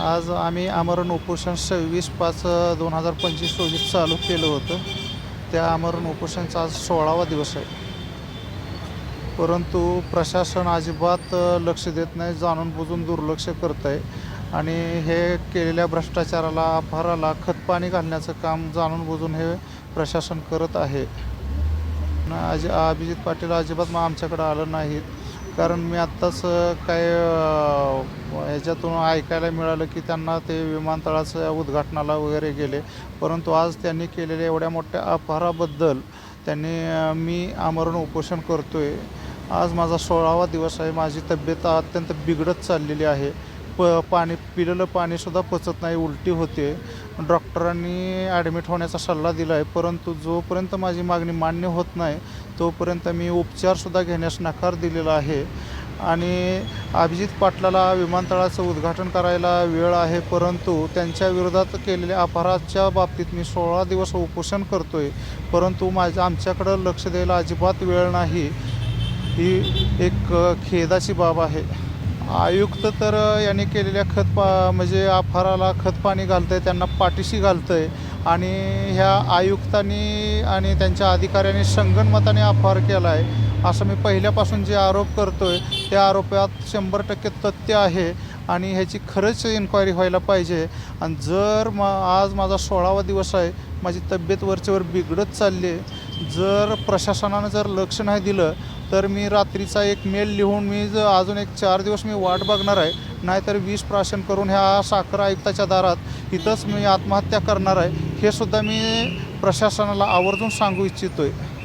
आज आम्ही आमरण उपोषण सव्वीस पाच दोन हजार पंचवीस रोजी चालू केलं होतं. त्या आमरण उपोषणचा आज सोळावा दिवस आहे. परंतु प्रशासन अजिबात लक्ष देत नाही जाणून बुजून दुर्लक्ष करत आहे आणि हे केलेल्या भ्रष्टाचाराला अपहाराला खतपाणी घालण्याचं काम जाणून बुजून हे प्रशासन करत आहे. अजि अभिजित पाटील अजिबात मग आमच्याकडं आलं नाहीत. कारण मी आत्ताच काय ह्याच्यातून ऐकायला मिळालं की त्यांना ते विमानतळाचं उद्घाटनाला वगैरे गेले. परंतु आज त्यांनी केलेल्या एवढ्या मोठ्या अपहाराबद्दल त्यांनी मी आमरण उपोषण करतो आहे आज माझा सोळावा दिवस आहे. माझी तब्येत अत्यंत बिघडत चाललेली आहे. प पाणी पिलेलं पाणीसुद्धा पचत नाही उलटी होते. डॉक्टरांनी ॲडमिट होण्याचा सल्ला दिला आहे परंतु जोपर्यंत माझी मागणी मान्य होत नाही तोपर्यंत मी उपचारसुद्धा घेण्यास नकार दिलेला आहे. आणि अभिजित पाटलाला विमानतळाचं उद्घाटन करायला वेळ आहे परंतु त्यांच्या विरोधात केलेल्या अपहाराच्या बाबतीत मी सोळा दिवस उपोषण करतो आहे परंतु माझ्या आमच्याकडं लक्ष द्यायला अजिबात वेळ नाही. ही एक खेदाची बाब आहे. आयुक्त तर यांनी केलेल्या खत पा म्हणजे अपहाराला खतपाणी घालतं आहे त्यांना पाठीशी घालतं आहे आणि ह्या आयुक्तांनी आणि त्यांच्या अधिकाऱ्यांनी संगणमताने अपहार केला आहे असं मी पहिल्यापासून जे आरोप करतो आहे त्या आरोपात शंभर टक्के तथ्य आहे आणि ह्याची खरंच इन्क्वायरी व्हायला पाहिजे. आणि जर मा आज माझा सोळावा दिवस आहे माझी तब्येत वरचेवर बिघडत चालली आहे जर प्रशासनानं जर लक्ष नाही दिलं तर मी रात्रीचा एक मेल लिहून मी ज अजून एक चार दिवस मी वाट बघणार आहे. नाहीतर वीस प्राशन करून ह्या साखर आयुक्ताच्या दारात इथंच मी आत्महत्या करणार आहे हे सुद्धा मी प्रशासनाला आवर्जून सांगू इच्छितो आहे